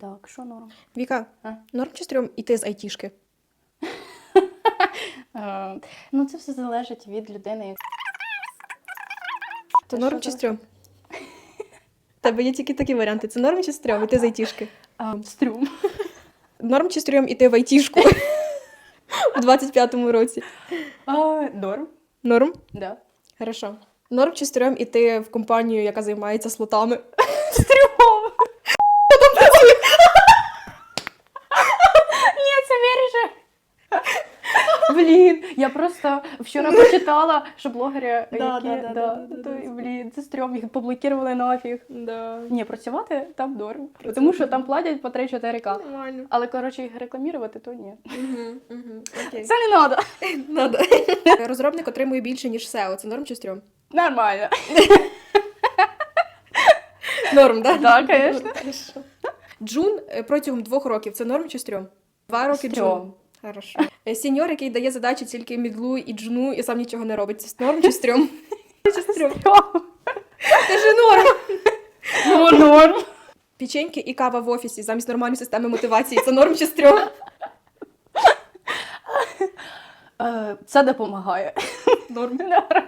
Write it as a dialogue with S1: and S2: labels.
S1: Так, що норм?
S2: Віка,
S1: А?
S2: норм чи стрьом іти з айтішки?
S1: Е, ну, це все залежить від людини.
S2: То
S1: Та
S2: норм
S1: що
S2: чи
S1: за-
S2: стрьом? У Тебе є тільки такі варіанти. Це норм чи стрьом іти з айтішки?
S1: А, стрюм.
S2: Норм чи стрьом іти в айтішку у 25-му році?
S1: А, норм.
S2: Норм?
S1: Да.
S2: Хорошо. Норм чи стрьом іти в компанію, яка займається слотами?
S1: Стрюм. Ні, це віріше. Блін, я просто вчора почитала, що блогери,
S2: Да,
S1: які,
S2: да, да,
S1: да,
S2: да, да, да,
S1: то,
S2: да.
S1: блін, це стрьом, їх поблокували нафіг.
S2: Да.
S1: Ні, працювати там норм. Тому що там платять по 3-4к.
S2: Нормально.
S1: Але, коротше, їх рекламувати, то ні.
S2: Угу, угу. Окей.
S1: Це не.
S2: Надо. Розробник отримує більше, ніж SEO. Це норм чи стрьом?
S1: Нормально.
S2: Норм, да?
S1: Да, конечно.
S2: Джун е, протягом двох років це норм чи стрьом? Два роки
S1: Стрьом.
S2: Джун. Хорошо. Е, Сеньор, який дає задачі тільки мідлу і джну, і сам нічого не робить. Це норм чи стрьом? Чи стрьом? Кажи норм.
S1: Ну, норм.
S2: Печеньки і кава в офісі замість нормальної системи мотивації. Це норм чи стрьом?
S1: Е, Це допомагає.
S2: Норм.
S1: Норм.